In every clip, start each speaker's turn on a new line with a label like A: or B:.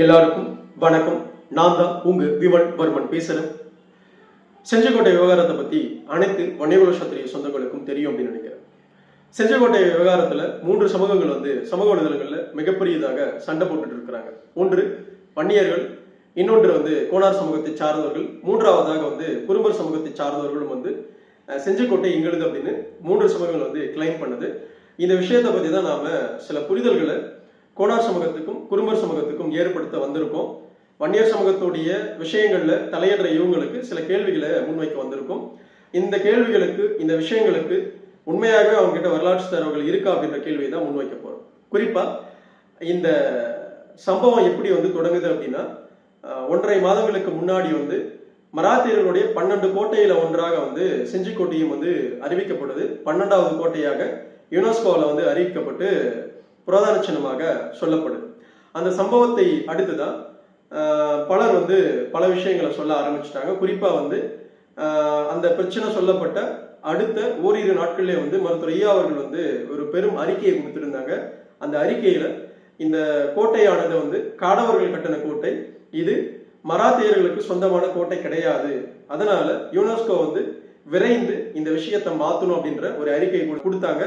A: எல்லாருக்கும் வணக்கம். நான் தான் உங்க விமல் வர்மன் பேசுறேன் செஞ்சக்கோட்டை விவகாரத்தை பத்தி அனைத்து வன்னியகுல சத்திரிய சொந்தங்களுக்கும் தெரியும் அப்படின்னு நினைக்கிறேன். செஞ்சக்கோட்டை விவகாரத்துல மூன்று சமூகங்கள் வந்து சமூக வலைதளங்கள்ல மிகப்பெரியதாக சண்டை போட்டுட்டு இருக்கிறாங்க. ஒன்று வன்னியர்கள். இன்னொன்று வந்து கோனார் சமூகத்தை சார்ந்தவர்கள். மூன்றாவதாக வந்து குறும்பர் சமூகத்தை சார்ந்தவர்களும் வந்து அஹ், செஞ்சக்கோட்டை எங்களுது அப்படின்னு மூன்று சமூகங்கள் வந்து கிளைம் பண்ணுது. இந்த விஷயத்தை பத்தி தான் நாம சில புரிதல்களை கோனார் சமூகத்துக்கும் குறும்பர் சமூகத்துக்கும் ஏற்படுத்த வந்திருக்கோம். வன்னியர் சமூகத்துடைய விஷயங்களில் தலையிடுற இவங்களுக்கு சில கேள்விகளை முன்வைக்க வந்திருக்கோம். இந்த கேள்விகளுக்கு இந்த விஷயங்களுக்கு உண்மையாகவே அவங்க கிட்ட வரலாற்று தரவுகள் இருக்கா அப்படின்ற கேள்வியை தான் முன்வைக்க போறோம். குறிப்பா இந்த சம்பவம் எப்படி வந்து தொடங்குது அப்படின்னா ஒன்றரை மாதங்களுக்கு முன்னாடி வந்து மராத்தியர்களுடைய பன்னெண்டு கோட்டையில ஒன்றாக வந்து செஞ்சிக்கோட்டையும் வந்து அறிவிக்கப்படுது பன்னெண்டாவது கோட்டையாக யுனெஸ்கோவில் வந்து அறிவிக்கப்பட்டு புராதன சின்னமாக சொல்லப்படுது அந்த சம்பவத்தை அடுத்துதான் பலர் வந்து பல விஷயங்களை சொல்ல ஆரம்பிச்சிட்டாங்க. குறிப்பாக வந்து அந்த பிரச்சனை சொல்லப்பட்ட அடுத்த ஓரிரு நாட்களிலே வந்து மருத்துவர் ஐயா அவர்கள் வந்து ஒரு பெரும் அறிக்கையை கொடுத்துருந்தாங்க. அந்த அறிக்கையில இந்த கோட்டையானது வந்து காடவர்கள் கட்டின கோட்டை இது மராத்தியர்களுக்கு சொந்தமான கோட்டை கிடையாது. அதனால யுனெஸ்கோ வந்து விரைந்து இந்த விஷயத்தை மாத்தணும் அப்படின்ற ஒரு அறிக்கை கொடுத்தாங்க.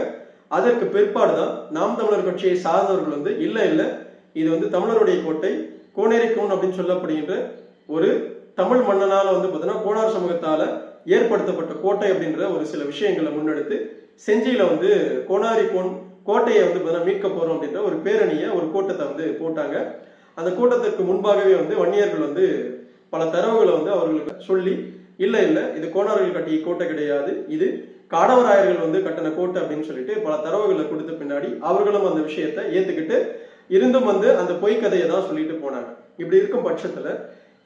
A: அதற்கு பிற்பாடு தான் நாம் தமிழர் கட்சியை சார்ந்தவர்கள் வந்து இல்லை இல்லை இது வந்து தமிழருடைய கோட்டை கோனேரிக்கோன் அப்படின்னு சொல்லப்படுகின்ற ஒரு தமிழ் மன்னனால வந்து பார்த்தீங்கன்னா கோனார் சமூகத்தால ஏற்படுத்தப்பட்ட கோட்டை அப்படின்ற ஒரு சில விஷயங்களை முன்னெடுத்து செஞ்சியில வந்து கோனாரி கோன் கோட்டையை வந்து பார்த்தீங்கன்னா மீட்க போறோம் அப்படின்ற ஒரு பேரணியை ஒரு கூட்டத்தை வந்து போட்டாங்க. அந்த கூட்டத்திற்கு முன்பாகவே வந்து வன்னியர்கள் வந்து பல தரவுகளை வந்து அவர்களுக்கு சொல்லி இல்லை இல்லை இது கோனார்கள் கட்டிய கோட்டை கிடையாது. இது காடவராயர்கள் வந்து கட்டின கோட்டு அப்படின்னு சொல்லிட்டு பல தரவுகளை கொடுத்த பின்னாடி அவர்களும் அந்த விஷயத்தை ஏத்துக்கிட்டு இருந்தும் வந்து அந்த பொய் கதையை தான் சொல்லிட்டு போனாங்க. இப்படி இருக்கும் பட்சத்துல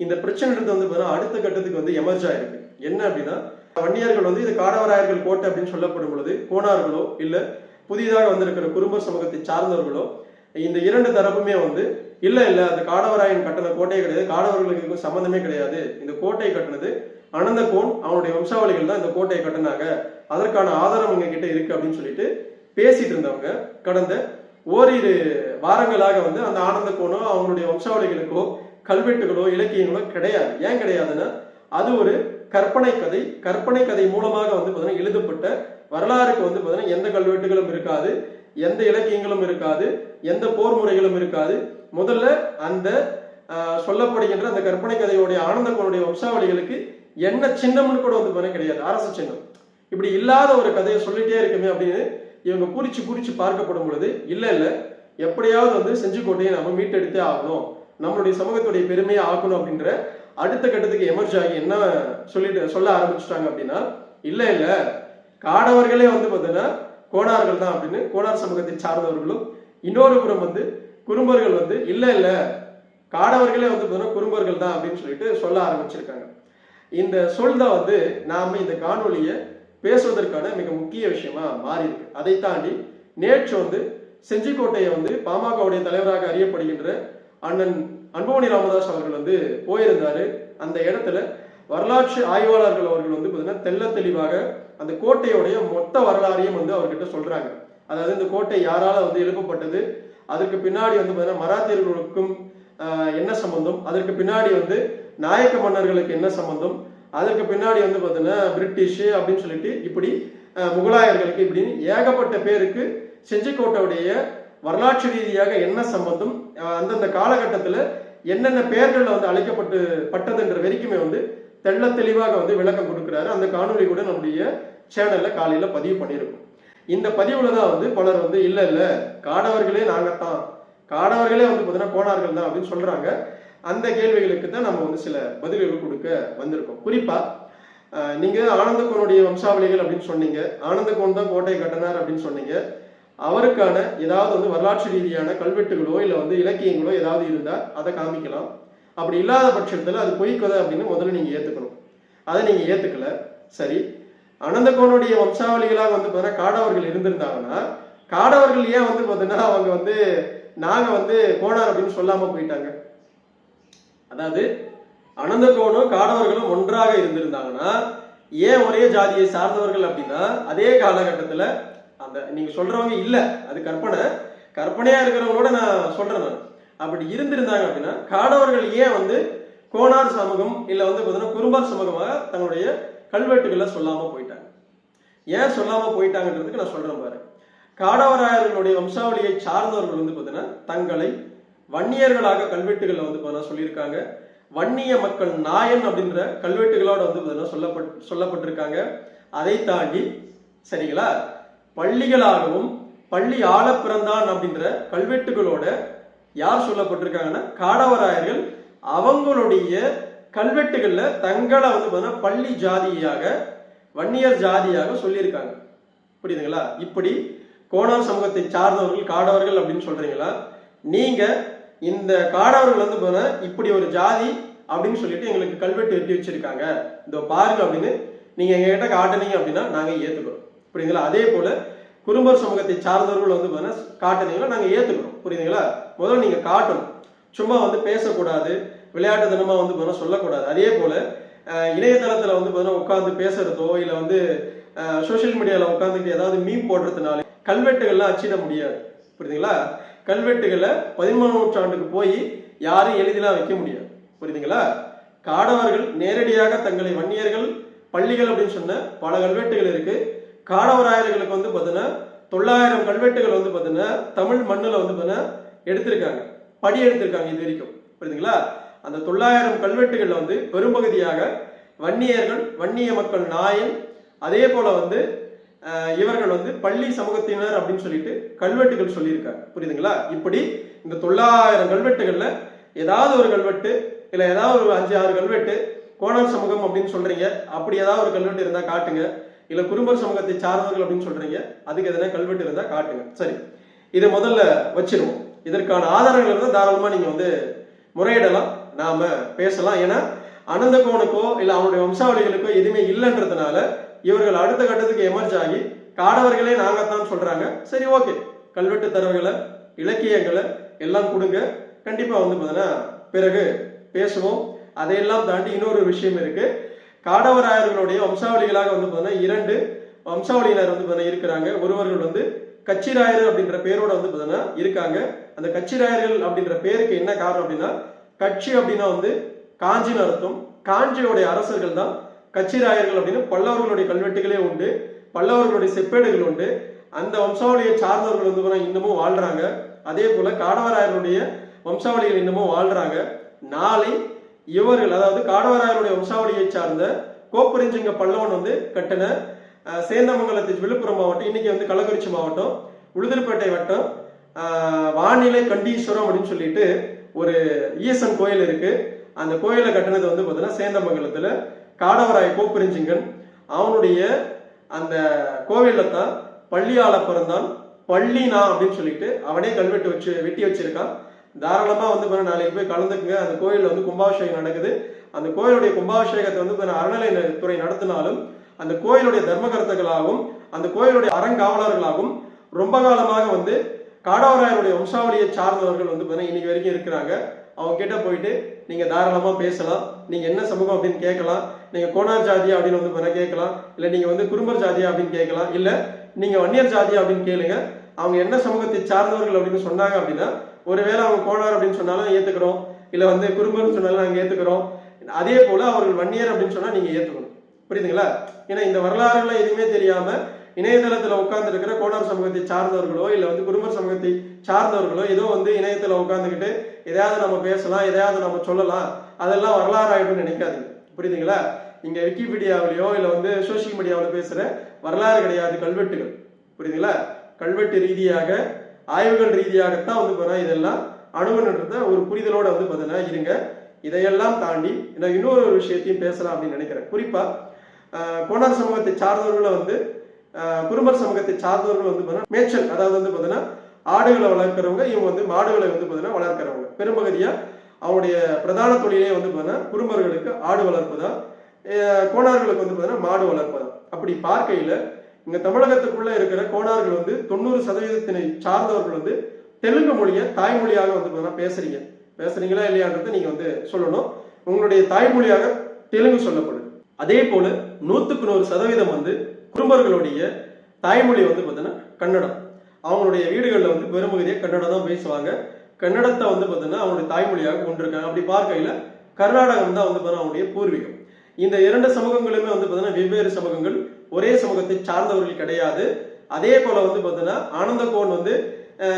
A: இந்த பிரச்சனைன்றது வந்து பார்த்தீங்கன்னா அடுத்த கட்டத்துக்கு வந்து எமர்ஜ் ஆயிருக்கு. என்ன அப்படின்னா வன்னியர்கள் வந்து இது காடவராயர்கள் கோட்டை அப்படின்னு சொல்லப்படும் பொழுது கோனார்களோ இல்ல புதிதாக வந்திருக்கிற குடும்ப சமூகத்தை சார்ந்தவர்களோ இந்த இரண்டு தரப்புமே வந்து இல்ல இல்ல அது காடவராயன் கட்டின கோட்டை கிடையாது காடவர்களுக்கு சம்பந்தமே கிடையாது. இந்த கோட்டை கட்டினது அனந்தகோன் அவனுடைய வம்சாவளிகள் தான் இந்த கோட்டையை கட்டினாங்க. அதற்கான ஆதாரம் எங்க கிட்ட இருக்கு அப்படின்னு சொல்லிட்டு பேசிட்டு இருந்தவங்க கடந்த ஓரிரு வாரங்களாக வந்து அந்த ஆனந்தகோனோ அவனுடைய அவங்களுடைய வம்சாவளிகளுக்கோ கல்வெட்டுகளோ இலக்கியங்களோ கிடையாது. ஏன் கிடையாதுன்னா அது ஒரு கற்பனை கதை. கற்பனை கதை மூலமாக வந்து பார்த்தீங்கன்னா எழுதப்பட்ட வரலாறுக்கு வந்து பார்த்தீங்கன்னா எந்த கல்வெட்டுகளும் இருக்காது எந்த இலக்கியங்களும் இருக்காது எந்த போர் முறைகளும் இருக்காது. முதல்ல அந்த சொல்லப்படுகின்ற அந்த கற்பனை கதையுடைய ஆனந்தகோனுடைய வம்சாவளிகளுக்கு என்ன சின்னம்னு கூட வந்து பாருங்க கிடையாது. அரசு சின்னம். இப்படி இல்லாத ஒரு கதையை சொல்லிட்டே இருக்குமே அப்படின்னு இவங்க குறிச்சு குறிச்சு பார்க்கப்படும் பொழுது இல்லை இல்லை எப்படியாவது வந்து செஞ்சுக்கோட்டையை நம்ம மீட்டெடுத்தே ஆகணும். நம்மளுடைய சமூகத்துடைய பெருமையை ஆக்கணும் அப்படின்ற அடுத்த கட்டத்துக்கு எமர்ஜ் ஆகி என்ன சொல்லிட்டு சொல்ல ஆரம்பிச்சுட்டாங்க அப்படின்னா இல்லை இல்லை காடவர்களே வந்து பார்த்தீங்கன்னா கோணார்கள் தான் அப்படின்னு கோணார் சமூகத்தை சார்ந்தவர்களும் இன்னொரு புறம் வந்து குறும்பர்கள் வந்து இல்லை இல்லை காடவர்களே வந்து பார்த்தீங்கன்னா குறும்பர்கள் தான் அப்படின்னு சொல்லிட்டு சொல்ல ஆரம்பிச்சிருக்காங்க. இந்த சொல் தான் வந்து நாம இந்த காணொலியை பேசுவதற்கான மிக முக்கிய விஷயமா மாறி இருக்கு அதை தாண்டி நேற்று வந்து செஞ்சிக்கோட்டையை வந்து பாமகவுடைய தலைவராக அறியப்படுகின்ற அண்ணன் அன்புமணி ராமதாஸ் அவர்கள் வந்து போயிருந்தாரு. அந்த இடத்துல வரலாற்று ஆய்வாளர்கள் அவர்கள் வந்து பார்த்தீங்கன்னா தெள்ள தெளிவாக அந்த கோட்டையோடைய மொத்த வரலாறையும் வந்து அவர்கிட்ட சொல்றாங்க. அதாவது இந்த கோட்டை யாரால வந்து எழுப்பப்பட்டது? அதற்கு பின்னாடி வந்து பார்த்தீங்கன்னா மராத்தியர்களுக்கும் என்ன சம்பந்தம்? அதற்கு பின்னாடி வந்து நாயக்க மன்னர்களுக்கு என்ன சம்பந்தம்? அதற்கு பின்னாடி வந்து பார்த்தீங்கன்னா பிரிட்டிஷ் அப்படின்னு சொல்லிட்டு இப்படி முகலாயர்களுக்கு இப்படின்னு ஏகப்பட்ட பேருக்கு செஞ்சிக்கோட்டையுடைய வரலாற்று ரீதியாக என்ன சம்பந்தம்? அந்தந்த காலகட்டத்தில் என்னென்ன பெயர்களில் வந்து அழைக்கப்பட்டு பட்டதுன்ற வரைக்குமே வந்து தெள்ள தெளிவாக வந்து விளக்கம் கொடுக்குறாரு. அந்த காணொலி கூட நம்முடைய சேனலில் காலையில் பதிவு பண்ணியிருக்கோம். இந்த பதிவில் தான் வந்து பலர் வந்து இல்லை இல்லை காடவர்களே நாங்கள் தான் காடவர்களே வந்து பார்த்தீங்கன்னா கோணார்கள் தான் அப்படின்னு சொல்கிறாங்க அந்த கேள்விகளுக்கு தான் நம்ம வந்து சில பதில்கள் கொடுக்க வந்திருக்கோம். குறிப்பா நீங்க ஆனந்தகோனுடைய வம்சாவளிகள் அப்படின்னு சொன்னீங்க. ஆனந்தகோன் தான் கோட்டை கட்டினார் அப்படின்னு சொன்னீங்க. அவருக்கான ஏதாவது வந்து வரலாற்று ரீதியான கல்வெட்டுகளோ இல்லை வந்து இலக்கியங்களோ ஏதாவது இருந்தால் அதை காமிக்கலாம். அப்படி இல்லாத பட்சத்தில் அது பொய் கதை அப்படின்னு முதல்ல நீங்கள் ஏற்றுக்கணும் அதை நீங்கள் ஏற்றுக்கல சரி. அனந்தகோனுடைய வம்சாவளிகளாக வந்து பார்த்தீங்கன்னா காடவர்கள் இருந்திருந்தாங்கன்னா காடவர்கள் ஏன் வந்து பார்த்தீங்கன்னா அவங்க வந்து நாங்கள் வந்து கோணார் அப்படின்னு சொல்லாமல் போயிட்டாங்க. அதாவது அனந்தகோனும் காடவர்களும் ஒன்றாக இருந்திருந்தாங்கன்னா ஏன் ஒரே ஜாதியை சார்ந்தவர்கள் அப்படின்னா அதே காலகட்டத்தில் அந்த நீங்க சொல்றவங்க இல்லை அது கற்பனை. கற்பனையா இருக்கிறவங்களோட நான் சொல்றேன் நான். அப்படி இருந்திருந்தாங்க அப்படின்னா காடவர்கள் ஏன் வந்து கோனார் சமூகம் இல்லை வந்து பார்த்தீங்கன்னா குறும்பார் சமூகமாக தங்களுடைய கல்வெட்டுகளை சொல்லாமல் போயிட்டாங்க. ஏன் சொல்லாமல் போயிட்டாங்கன்றதுக்கு நான் சொல்கிறேன் பாரு. காடவராயர்களுடைய வம்சாவளியை சார்ந்தவர்கள் வந்து பார்த்தீங்கன்னா தங்களை வன்னியர்களாக கல்வெட்டுகளில் வந்து பார்த்தீங்கன்னா சொல்லியிருக்காங்க. வன்னிய மக்கள் நாயன் அப்படின்ற கல்வெட்டுகளோட வந்து பார்த்தீங்கன்னா சொல்லப்பட் சொல்லப்பட்டிருக்காங்க. அதை தாண்டி சரிங்களா? பள்ளிகளாகவும் பள்ளி ஆள பிறந்தான் அப்படின்ற கல்வெட்டுகளோட யார் சொல்லப்பட்டிருக்காங்கன்னா காடவராயர்கள். அவங்களுடைய கல்வெட்டுகள்ல தங்களை வந்து பார்த்தீங்கன்னா பள்ளி ஜாதியாக வன்னியர் ஜாதியாக சொல்லியிருக்காங்க. புரியுதுங்களா? இப்படி கோணார் சமூகத்தை சார்ந்தவர்கள் காடவர்கள் அப்படின்னு சொல்றீங்களா? நீங்க இந்த காடவர்கள் வந்து பார்த்தீங்கன்னா இப்படி ஒரு ஜாதி அப்படின்னு சொல்லிட்டு எங்களுக்கு கல்வெட்டு வெட்டி வச்சிருக்காங்க. இதோ பாருங்க அப்படின்னு நீங்க எங்ககிட்ட காட்டுனீங்க அப்படின்னா நாங்க ஏத்துக்கிறோம். புரியுதுங்களா? அதே போல குறும்பர் சமூகத்தை சார்ந்தவர்கள் வந்து பார்த்தீங்கன்னா காட்டுனீங்களா? நாங்க ஏத்துக்கிறோம். புரியுதுங்களா? முதல்ல நீங்க காட்டணும். சும்மா வந்து பேசக்கூடாது விளையாட்டு தினமா வந்து பார்த்தீங்கன்னா சொல்லக்கூடாது. அதே போல இணையதளத்தில் இணையதளத்துல வந்து பார்த்தீங்கன்னா உட்காந்து பேசுறதோ இல்லை வந்து சோஷியல் மீடியாவில் உட்காந்துட்டு ஏதாவது மீன் போடுறதுனால கல்வெட்டுகள்லாம் அச்சிட முடியாது. புரியுதுங்களா? கல்வெட்டுகளை பதிமூணாம் நூற்றாண்டுக்கு போய் யாரும் எளிதிலாக வைக்க முடியாது. புரியுதுங்களா? காடவர்கள் நேரடியாக தங்களை வன்னியர்கள் பள்ளிகள் அப்படின்னு சொன்ன பல கல்வெட்டுகள் இருக்கு. காடவராயர்களுக்கு வந்து பார்த்தீங்கன்னா தொள்ளாயிரம் கல்வெட்டுகள் வந்து பார்த்தீங்கன்னா தமிழ் மண்ணில் வந்து பார்த்தீங்கன்னா எடுத்திருக்காங்க. படி எடுத்திருக்காங்க இது வரைக்கும். புரியுதுங்களா? அந்த தொள்ளாயிரம் கல்வெட்டுகளில் வந்து பெரும்பகுதியாக வன்னியர்கள் வன்னிய மக்கள் நாயன் அதே போல வந்து இவர்கள் வந்து பள்ளி சமூகத்தினர் அப்படின்னு சொல்லிட்டு கல்வெட்டுகள் சொல்லியிருக்காரு புரியுதுங்களா? இப்படி இந்த தொள்ளாயிரம் கல்வெட்டுகள்ல ஏதாவது ஒரு கல்வெட்டு இல்ல ஏதாவது ஒரு அஞ்சு ஆறு கல்வெட்டு கோணர் சமூகம் அப்படின்னு சொல்றீங்க. அப்படி ஏதாவது ஒரு கல்வெட்டு இருந்தா காட்டுங்க. இல்ல குறும்பர் சமூகத்தை சார்ந்தவர்கள் அப்படின்னு சொல்றீங்க. அதுக்கு எதனா கல்வெட்டு இருந்தா காட்டுங்க. சரி. இதை முதல்ல வச்சிருவோம். இதற்கான ஆதாரங்கள் இருந்தால் தாராளமா நீங்க வந்து முறையிடலாம். நாம பேசலாம். ஏன்னா அனந்த கோனுக்கோ இல்ல அவனுடைய வம்சாவளிகளுக்கோ எதுவுமே இல்லைன்றதுனால இவர்கள் அடுத்த கட்டத்துக்கு எமர்ஜ் ஆகி காடவர்களே நாங்கத்தான் சொல்றாங்க. சரி ஓகே கல்வெட்டு தரவுகளை இலக்கியங்களை எல்லாம் கொடுங்க. கண்டிப்பா வந்து பார்த்தீங்கன்னா பிறகு பேசுவோம். அதையெல்லாம் தாண்டி இன்னொரு விஷயம் இருக்கு. காடவராயர்களுடைய வம்சாவளிகளாக வந்து பார்த்தீங்கன்னா இரண்டு வம்சாவளியினர் வந்து பார்த்தீங்கன்னா இருக்கிறாங்க. ஒருவர்கள் வந்து கச்சிராயர் அப்படின்ற பேரோட வந்து பார்த்தீங்கன்னா இருக்காங்க. அந்த கச்சிராயர்கள் அப்படின்ற பேருக்கு என்ன காரணம் அப்படின்னா கட்சி அப்படின்னா வந்து காஞ்சின்னு அர்த்தம். காஞ்சியோடைய அரசர்கள் தான் கச்சிராயர்கள் அப்படின்னு பல்லவர்களுடைய கல்வெட்டுகளே உண்டு பல்லவர்களுடைய செப்பேடுகள் உண்டு. அந்த வம்சாவளியை சார்ந்தவர்கள் வந்து இன்னமும் வாழ்றாங்க. அதே போல காடவராயருடைய வம்சாவளிகள் இன்னமும் வாழ்றாங்க. நாளை இவர்கள் அதாவது காடவராயருடைய வம்சாவளியை சார்ந்த கோப்பரிஞ்சிங்க பல்லவன் வந்து கட்டின சேந்தமங்கலத்து விழுப்புரம் மாவட்டம் இன்னைக்கு வந்து கள்ளக்குறிச்சி மாவட்டம் உளுதூர்பேட்டை வட்டம் வானிலை கண்டீஸ்வரம் அப்படின்னு சொல்லிட்டு ஒரு ஈசன் கோயில் இருக்கு. அந்த கோயிலை கட்டினது வந்து பார்த்தீங்கன்னா சேந்தமங்கலத்துல. காடவராய கோப்பெருஞ்சிங்கன் அவனுடைய அந்த கோவிலில் தான் பள்ளியால பிறந்தான். பள்ளினா அப்படின்னு சொல்லிட்டு அவனே கல்வெட்டு வச்சு வெட்டி வச்சிருக்கான். தாராளமாக வந்து பாருங்க நாளைக்கு போய் கலந்துக்குங்க. அந்த கோயிலில் வந்து கும்பாபிஷேகம் நடக்குது. அந்த கோயிலுடைய கும்பாபிஷேகத்தை வந்து பாருங்க அறநிலையத்துறை நடத்தினாலும் அந்த கோயிலுடைய தர்மகர்த்தர்களாகவும் அந்த கோயிலுடைய அறங்காவலர்களாகவும் ரொம்ப காலமாக வந்து காடவராயனுடைய வம்சாவளியை சார்ந்தவர்கள் வந்து பார்த்தீங்கன்னா இன்னைக்கு வரைக்கும் இருக்கிறாங்க. அவங்ககிட்ட போயிட்டு நீங்கள் தாராளமாக பேசலாம். நீங்கள் என்ன சமூகம் அப்படின்னு கேட்கலாம். நீங்கள் கோனார் ஜாதியா அப்படின்னு வந்து பண்ண கேட்கலாம். இல்லை நீங்கள் வந்து குறும்பர் ஜாதியா அப்படின்னு கேட்கலாம். இல்லை நீங்கள் வன்னியர் ஜாதியா அப்படின்னு கேளுங்க. அவங்க என்ன சமூகத்தை சார்ந்தவர்கள் அப்படின்னு சொன்னாங்க அப்படின்னா ஒருவேளை அவங்க கோனார் அப்படின்னு சொன்னாலும் ஏற்றுக்கிறோம் இல்லை வந்து குறும்பர்னு சொன்னாலும் நாங்கள் ஏற்றுக்கிறோம் அதே போல் அவர்கள் வன்னியர் அப்படின்னு சொன்னால் நீங்கள் ஏற்றுக்கணும் புரியுதுங்களா? ஏன்னா இந்த வரலாறுலாம் எதுவுமே தெரியாமல் இணையதளத்தில் உட்கார்ந்து இருக்கிற கோனார் சமூகத்தை சார்ந்தவர்களோ இல்லை வந்து குடும்ப சமூகத்தை சார்ந்தவர்களோ ஏதோ வந்து இணையத்தில் உட்காந்துக்கிட்டு எதையாவது நம்ம பேசலாம் எதையாவது நம்ம சொல்லலாம் அதெல்லாம் வரலாறு ஆயிடும்னு நினைக்காதீங்க. புரியுதுங்களா? இங்கே விக்கிபீடியாவிலையோ இல்லை வந்து சோசியல் மீடியாவில் பேசுகிற வரலாறு கிடையாது கல்வெட்டுகள். புரியுதுங்களா? கல்வெட்டு ரீதியாக ஆய்வுகள் ரீதியாகத்தான் வந்து பார்த்தா இதெல்லாம் அணுகுன்றத ஒரு புரிதலோட வந்து பார்த்தீங்கன்னா இருங்க. இதையெல்லாம் தாண்டி நான் இன்னொரு ஒரு விஷயத்தையும் பேசலாம் அப்படின்னு நினைக்கிறேன். குறிப்பாக கோணார் சமூகத்தை சார்ந்தவர்களை வந்து குறும்பர் சமூகத்தை சார்ந்தவர்கள் வந்து பார்த்தீங்கன்னா மேய்ச்சல் அதாவது வந்து பார்த்தீங்கன்னா ஆடுகளை வளர்க்குறவங்க இவங்க வந்து மாடுகளை வந்து பார்த்தீங்கன்னா வளர்க்குறவங்க. பெரும்பகுதியா அவங்களுடைய பிரதான தொழிலே வந்து பார்த்தீங்கன்னா குறும்பர்களுக்கு ஆடு வளர்ப்பதா கோணார்களுக்கு வந்து பார்த்தீங்கன்னா மாடு வளர்ப்பதா. அப்படி பார்க்கையில இங்க தமிழகத்துக்குள்ள இருக்கிற கோணார்கள் வந்து தொண்ணூறு சதவீதத்தினை சார்ந்தவர்கள் வந்து தெலுங்கு மொழியை தாய்மொழியாக வந்து பார்த்தீங்கன்னா பேசுறீங்க. பேசுறீங்களா இல்லையான்றதை நீங்க வந்து சொல்லணும். உங்களுடைய தாய்மொழியாக தெலுங்கு சொல்லப்படும். அதே போல நூத்துக்கு நூறு சதவீதம் வந்து குறும்பர்களுடைய தாய்மொழி வந்து பார்த்தீங்கன்னா கன்னடம். அவங்களுடைய வீடுகளில் வந்து பெரும்பகுதியாக கன்னடம் தான் பேசுவாங்க. கன்னடத்தை வந்து பார்த்தீங்கன்னா அவனுடைய தாய்மொழியாக கொண்டிருக்காங்க. அப்படி பார்க்கையில கர்நாடகம் தான் வந்து பார்த்தீங்கன்னா அவனுடைய பூர்வீகம். இந்த இரண்டு சமூகங்களுமே வந்து பார்த்தீங்கன்னா வெவ்வேறு சமூகங்கள். ஒரே சமூகத்தை சார்ந்தவர்கள் கிடையாது. அதே போல வந்து பார்த்தீங்கன்னா ஆனந்தகோன் வந்து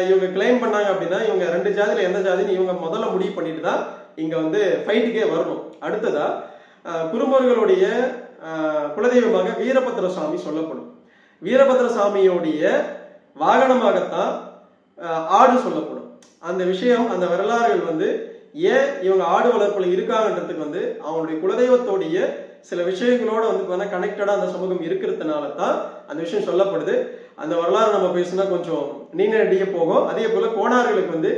A: இவங்க கிளைம் பண்ணாங்க அப்படின்னா இவங்க ரெண்டு ஜாதியில் எந்த ஜாதின்னு இவங்க முதல்ல முடிவு பண்ணிட்டு தான் இங்க வந்து ஃபைட்டுக்கே வரணும். அடுத்ததா குறும்பர்களுடைய குருமர்களுடைய குலதெய்வமாக வீரபத்திர சாமி சொல்லப்படும். வீரபத்திர சாமியோடைய வாகனமாகத்தான் ஆடு சொல்லப்படும். அந்த விஷயம் அந்த வரலாறுகள் வந்து ஏன் இவங்க ஆடு வளர்ப்புல இருக்காங்கன்றதுக்கு வந்து அவங்களுடைய குலதெய்வத்தோடைய சில விஷயங்களோட வந்து பார்த்தீங்கன்னா கனெக்டடா அந்த சமூகம் இருக்கிறதுனால தான் அந்த விஷயம் சொல்லப்படுது. அந்த வரலாறு நம்ம பேசினா கொஞ்சம் நீண்ட நடிக போகும். அதே போல கோணார்களுக்கு வந்து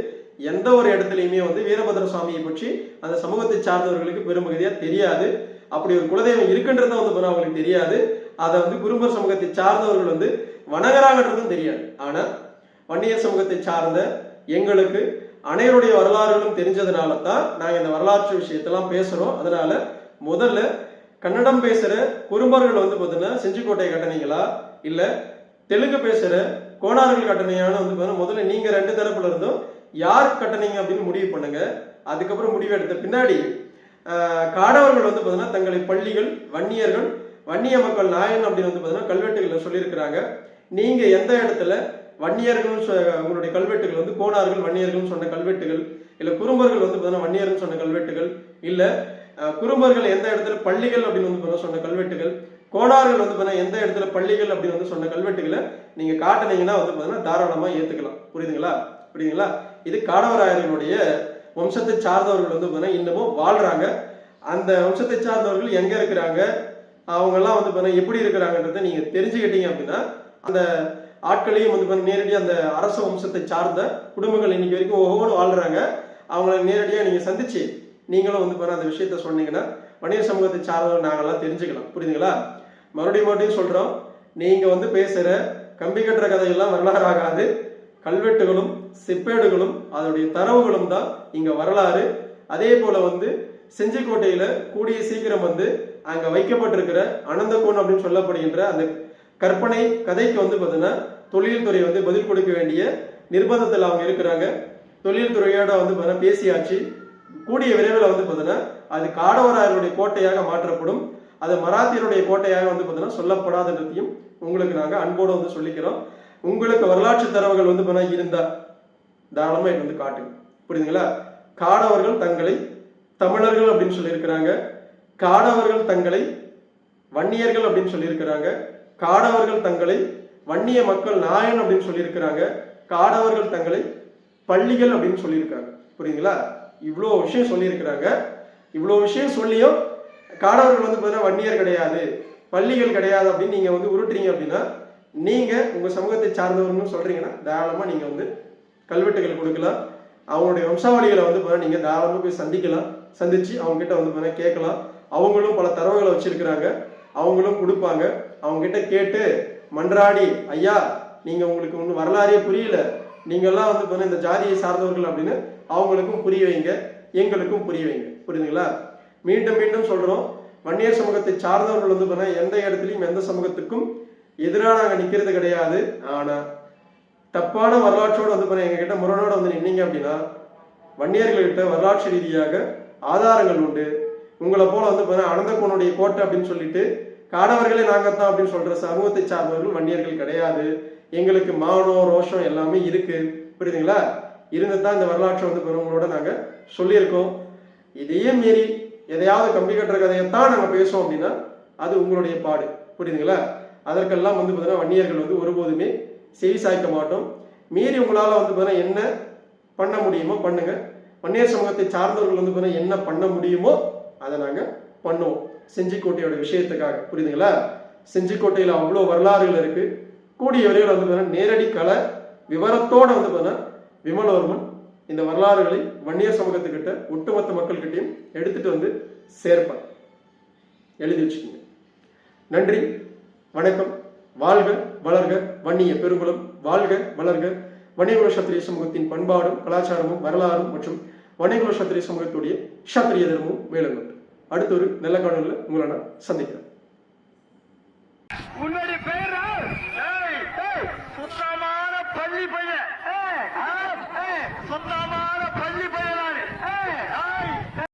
A: எந்த ஒரு இடத்துலையுமே வந்து வீரபத்ர சுவாமியை பற்றி அந்த சமூகத்தை சார்ந்தவர்களுக்கு பெரும்பகுதியாக தெரியாது. அப்படி ஒரு குலதெய்வம் இருக்குன்றத வந்து அவங்களுக்கு தெரியாது. அதை வந்து குரும்பர் சமூகத்தை சார்ந்தவர்கள் வந்து வணங்குறாங்கன்றதும் தெரியாது. ஆனா வன்னியர் சமூகத்தை சார்ந்த எங்களுக்கு அனைவருடைய வரலாறுகளும் தெரிஞ்சதுனால தான் நாங்கள் இந்த வரலாற்று விஷயத்தெல்லாம் பேசுறோம். அதனால முதல்ல கன்னடம் பேசுகிற குறும்பர்கள் வந்து பார்த்தீங்கன்னா செஞ்சிக்கோட்டை கட்டணீங்களா இல்லை தெலுங்கு பேசுகிற கோணார்கள் கட்டணையான வந்து பார்த்தீங்கன்னா முதல்ல நீங்கள் ரெண்டு தரப்புல இருந்தும் யார் கட்டணீங்க அப்படின்னு முடிவு பண்ணுங்க. அதுக்கப்புறம் முடிவு எடுத்த பின்னாடி காடவர்கள் வந்து பார்த்தீங்கன்னா தங்களை பள்ளிகள் வன்னியர்கள் வன்னிய மக்கள் நாயன் அப்படின்னு வந்து பார்த்தீங்கன்னா கல்வெட்டுகளில் சொல்லியிருக்கிறாங்க. நீங்க எந்த இடத்துல வன்னியர்கள் சொ- உங்களுடைய கல்வெட்டுகள் வந்து கோணார்கள் வன்னியர்கள் சொன்ன கல்வெட்டுகள் இல்ல குறும்பர்கள் வந்து பார்த்தீங்கன்னா வன்னியர்கள் சொன்ன கல்வெட்டுகள் இல்ல குறும்பர்கள் எந்த இடத்துல பள்ளிகள் அப்படின்னு வந்து பார்த்தீங்கன்னா சொன்ன கல்வெட்டுகள் கோணார்கள் வந்து பார்த்தீங்கன்னா எந்த இடத்துல பள்ளிகள் அப்படின்னு வந்து சொன்ன கல்வெட்டுகளை நீங்க காட்டினீங்கன்னா வந்து பார்த்தீங்கன்னா தாராளமா ஏத்துக்கலாம். புரியுதுங்களா? புரியுதுங்களா? இது காடவராயர்களுடைய வம்சத்தை சார்ந்தவர்கள் வந்து பார்த்தீங்கன்னா இன்னமும் வாழ்றாங்க. அந்த வம்சத்தை சார்ந்தவர்கள் எங்க இருக்கிறாங்க? அவங்க எல்லாம் வந்து பார்த்தீங்கன்னா எப்படி இருக்கிறாங்கன்றதை நீங்க தெரிஞ்சுக்கிட்டீங்க அப்படின்னா அந்த ஆட்களையும் வந்து பார்த்தீங்கன்னா நேரடியாக அந்த அரச வம்சத்தை சார்ந்த குடும்பங்கள் இன்னைக்கு வரைக்கும் ஒவ்வொரு வாழ்றாங்க. அவங்கள நேரடியாக நீங்க சந்திச்சு நீங்களும் வந்து பார்த்தீங்கன்னா அந்த விஷயத்த சொன்னீங்கன்னா வணிகர் சமூகத்தை சார்ந்தவங்க நாங்கள்லாம் தெரிஞ்சுக்கலாம். புரியுதுங்களா? மறுபடியும் மறுபடியும் சொல்றோம். நீங்க வந்து பேசுற கம்பி கட்டுற கதையெல்லாம் வரலாறு ஆகாது. கல்வெட்டுகளும் செப்பேடுகளும் அதனுடைய தரவுகளும் தான் இங்க வரலாறு. அதே போல வந்து செஞ்சிக்கோட்டையில கூடிய சீக்கிரம் வந்து அங்க வைக்கப்பட்டிருக்கிற அனந்தகோன் அப்படின்னு சொல்லப்படுகின்ற அந்த கற்பனை கதைக்கு வந்து பார்த்தீங்கன்னா தொழில்துறை வந்து பதில் கொடுக்க வேண்டிய நிர்பந்தத்தில் அவங்க இருக்கிறாங்க. தொழில்துறையோட வந்து பார்த்தீங்கன்னா பேசியாச்சு. கூடிய விரைவில் வந்து பார்த்தீங்கன்னா அது காடவராயருடைய கோட்டையாக மாற்றப்படும். அது மராத்தியருடைய கோட்டையாக வந்து பார்த்தீங்கன்னா சொல்லப்படாததையும் உங்களுக்கு நாங்கள் அன்போடு வந்து சொல்லிக்கிறோம். உங்களுக்கு வரலாற்று தரவுகள் வந்து பார்த்தீங்கன்னா இருந்தா தாராளமாக இது வந்து காட்டுங்க புரியுதுங்களா? காடவர்கள் தங்களை தமிழர்கள் அப்படின்னு சொல்லியிருக்கிறாங்க. காடவர்கள் தங்களை வன்னியர்கள் அப்படின்னு சொல்லியிருக்கிறாங்க. காடவர்கள் தங்களை வன்னிய மக்கள் நாயன் அப்படின்னு சொல்லியிருக்கிறாங்க. காடவர்கள் தங்களை பள்ளிகள் அப்படின்னு சொல்லியிருக்காங்க புரியுதுங்களா? இவ்வளோ விஷயம் சொல்லியிருக்கிறாங்க. இவ்வளோ விஷயம் சொல்லியும் காடவர்கள் வந்து பார்த்தீங்கன்னா வன்னியர் கிடையாது. பள்ளிகள் கிடையாது அப்படின்னு நீங்கள் வந்து உருட்டுறீங்க அப்படின்னா நீங்க உங்க சமூகத்தை சார்ந்தவர்னு சொல்றீங்கன்னா தாராளமா நீங்க வந்து கல்வெட்டுகள் கொடுக்கலாம். அவங்களுடைய வம்சாவளிகளை வந்து பார்த்தீங்கன்னா நீங்க தாராளமா போய் சந்திக்கலாம். சந்திச்சு அவங்க கிட்ட வந்து பார்த்தீங்கன்னா கேட்கலாம். அவங்களும் பல தரவுகளை வச்சிருக்கிறாங்க. அவங்களும் கொடுப்பாங்க. அவங்க கிட்ட கேட்டு மன்றாடி ஐயா நீங்க உங்களுக்கு ஒன்றும் வரலாறே புரியல. நீங்கெல்லாம் வந்து பார்த்தீங்கன்னா இந்த ஜாதியை சார்ந்தவர்கள் அப்படின்னு அவங்களுக்கும் புரிய வைங்க. எங்களுக்கும் புரிய வைங்க. புரியுதுங்களா? மீண்டும் மீண்டும் சொல்றோம். வன்னியர் சமூகத்தை சார்ந்தவர்கள் வந்து பார்த்தீங்கன்னா எந்த இடத்துலையும் எந்த சமூகத்துக்கும் எதிராக நாங்கள் நிற்கிறது கிடையாது. ஆனால் தப்பான வரலாற்றோடு வந்து பார்த்தீங்கன்னா எங்ககிட்ட முரணோட வந்து நின்னீங்க அப்படின்னா வன்னியர்கள்கிட்ட வரலாற்று ரீதியாக ஆதாரங்கள் உண்டு. உங்களை போல வந்து பார்த்தீங்கன்னா அனந்தகோனுடைய கோட்டை அப்படின்னு சொல்லிட்டு காடவர்களே நாங்கள் தான் அப்படின்னு சொல்ற சமூகத்தை சார்ந்தவர்கள் வன்னியர்கள் கிடையாது. எங்களுக்கு மானம் ரோஷம் எல்லாமே இருக்கு. புரியுதுங்களா? இருந்து தான் இந்த வரலாற்றை வந்து பெறவங்களோட நாங்கள் சொல்லியிருக்கோம். இதையே மீறி எதையாவது கம்பி கட்டுற கதையைத்தான் நாங்கள் பேசுவோம் அப்படின்னா அது உங்களுடைய பாடு. புரியுதுங்களா? அதற்கெல்லாம் வந்து பார்த்தீங்கன்னா வன்னியர்கள் வந்து ஒருபோதுமே செவி சாய்க்க மாட்டோம். மீறி உங்களால் வந்து பார்த்தீங்கன்னா என்ன பண்ண முடியுமோ பண்ணுங்கள் வன்னியர் சமூகத்தை சார்ந்தவர்கள் வந்து பார்த்தீங்கன்னா என்ன பண்ண முடியுமோ அதை நாங்கள் பண்ணுவோம். செஞ்சிக்கோட்டையோட விஷயத்துக்காக. புரியுதுங்களா? செஞ்சிக்கோட்டையில் அவ்வளோ வரலாறுகள் இருக்குது கூடிய விரைவில் வந்து பார்த்தீங்கன்னா நேரடி கலை விவரத்தோடு வந்து பார்த்தீங்கன்னா விமலவர்மன் இந்த வரலாறுகளை வன்னியர் சமூகத்துக்கிட்ட ஒட்டுமொத்த மக்கள்கிட்டையும் எடுத்துகிட்டு வந்து சேர்ப்பார். எழுதி வச்சுக்கோங்க. நன்றி. வணக்கம். வாழ்க வளர்க வன்னிய பெருகுலம் வாழ்க வளர்க. வன்னியகுல சத்திரிய சமூகத்தின் பண்பாடும் கலாச்சாரமும் வரலாறும் மற்றும் வன்னியகுல சத்திரிய சமூகத்துடைய சத்திரிய தர்மமும் மேலும் அடுத்த ஒரு நல்ல காணொலியில் உங்களை நான் சந்திக்கிறேன்.
B: உன்னுடைய பேரா சுத்தமான பள்ளி பையன். ஏய், பள்ளி பையன்?